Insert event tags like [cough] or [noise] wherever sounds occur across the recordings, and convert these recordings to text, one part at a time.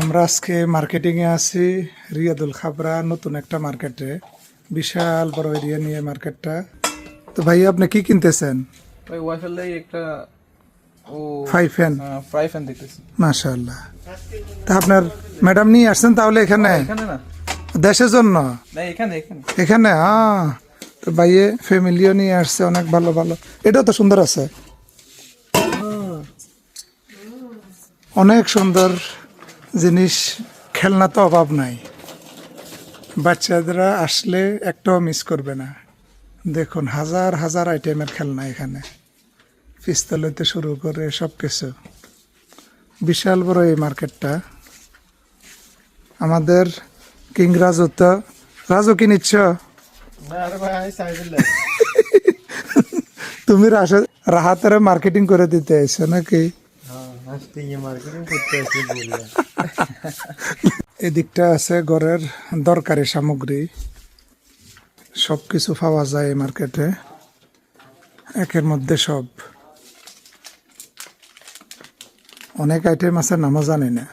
আমরা আজকে মার্কেটিংয়ে আছি রিয়াদুল খাবরা নতুন একটা মার্কেটে বিশাল বড় এরিয়া নিয়ে মার্কেটটা তো ভাই আপনি কি কিনতেছেন? ওই ওয়াইফাই একটা ও ফাইভ ফ্যান ফ্রাই ফ্যান দেখতেছি মাশাল্লাহ তা আপনার ম্যাডাম নিয়ে আসছেন তাহলে এখানে? এখানে না। দেশের জন্য? না এখানে এখানে। এখানে? হ্যাঁ তো ভাইয়ে ফ্যামিলিও নিয়ে আসছে অনেক ভালো ভালো। এটাও তো সুন্দর আছে। অনেক সুন্দর জিনিস খেলনা তো অভাব নাই। বাচ্চাদেরা আসলে একটাও মিস করবে না। দেখুন হাজার হাজার আইটেমের খেলনা এখানে। পিস্তল হইতে শুরু করে সব কিছু বিশাল বড় এই মার্কেটটা আমাদের কিং রাজু তো রাজু কি নিচ্ছ? [laughs] তুমি রাহাতের মার্কেটিং করে দিতে আইছো নাকি? আজকে ইয়ে মার্কেটিং করতে আসলে বললাম এদিকটা আছে ঘরের দরকারি সামগ্রী। সব কিছু পাওয়া যায় এই মার্কেটে। একের মধ্যে সব। অনেক আইটেম আছে নামও জানি না।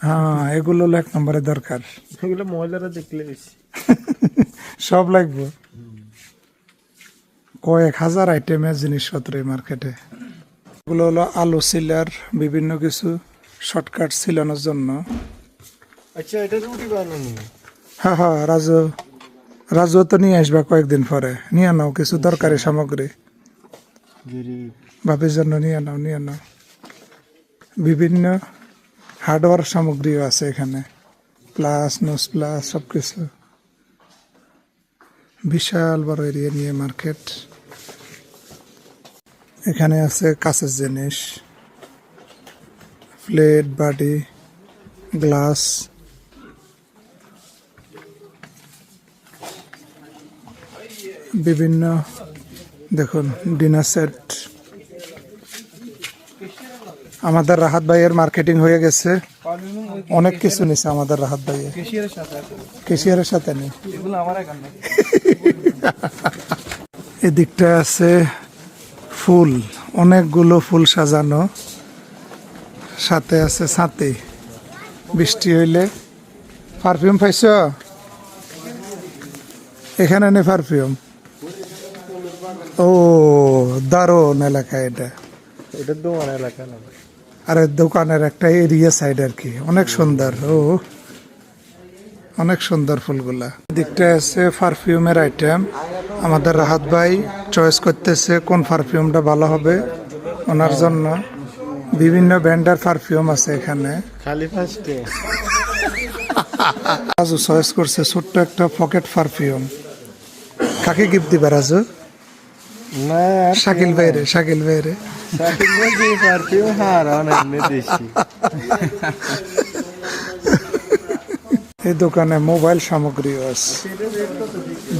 হ্যাঁ এগুলো হলো এক নম্বরে দরকার। এগুলো মহিলারা দেখলে বেশি। [laughs] সব লাগবে। কয়েক হাজার আইটেমের জিনিসপত্র এই মার্কেটে। এগুলো হলো আলু সিলার বিভিন্ন কিছু শর্টকাট ছিলানোর জন্য। আচ্ছা এটা রুটি বানানো? হ্যাঁ হ্যাঁ রাজু রাজু তো নিয়ে আসবা কয়েকদিন পরে। নিয়ে নাও কিছু দরকারি সামগ্রী। ভাবির জন্য নিয়ে নাও নিয়ে নাও। বিভিন্ন হার্ডওয়ার সামগ্রীও আছে এখানে। প্লাস নোস প্লাস সব কিছু বিশাল বড় এরিয়া নিয়ে মার্কেট এখানে আছে কাঁচের জিনিস প্লেট বাটি গ্লাস। বিভিন্ন দেখুন ডিনার সেট। আমাদের রাহাত ভাইয়ের মার্কেটিং হয়ে গেছে। অনেক কিছু নিছে আমাদের রাহাত ভাইয়ে। কেশিয়ারের সাথে নেই এদিকটা আছে ফুল অনেকগুলো ফুল সাজানো। সাথে আছে সাথে বৃষ্টি হইলে। পারফিউম পাইছ? এখানে নেই পারফিউম। ও দারুণ এলাকা এটা। এটা আমার এলাকা না? আর দোকানের একটা এরিয়া সাইড আর কি। অনেক সুন্দর। ও। অনেক সুন্দর ফুলগুলা। দিকটা আছে পারফিউমের আইটেম আমাদের রাহাত ভাই চয়েস করতেছে কোন পারফিউমটা ভালো হবে ওনার জন্য। বিভিন্ন ব্র্যান্ডের পারফিউম আছে এখানে। খালি ফার্স্টে। [laughs] রাজু চয়েস করছে ছোট্ট একটা পকেট পারফিউম কাকে গিফট দিবে রাজু? শাকিল ভাইরে শাকিল ভাইরে। সাকিব যে পারফিউম হার অনেক বেশি। [laughs] এই দোকানে মোবাইল সামগ্রী আছে।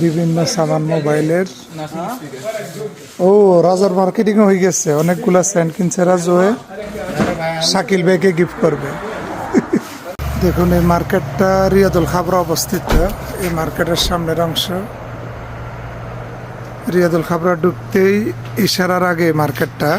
বিভিন্ন সামান মোবাইলের। ও, রাজার মার্কেটিং হয়ে গেছে। অনেকগুলা স্যান্ড কিনছে রাজু হয়ে শাকিল ভাইকে গিফট করবে। দেখুন, এই মার্কেটটা রিয়াদুল খাবরা অবস্থিত। এই মার্কেটের সামনের অংশ। রিয়াদুল খাবরা ঢুকতেই ইশারার আগে মার্কেটটা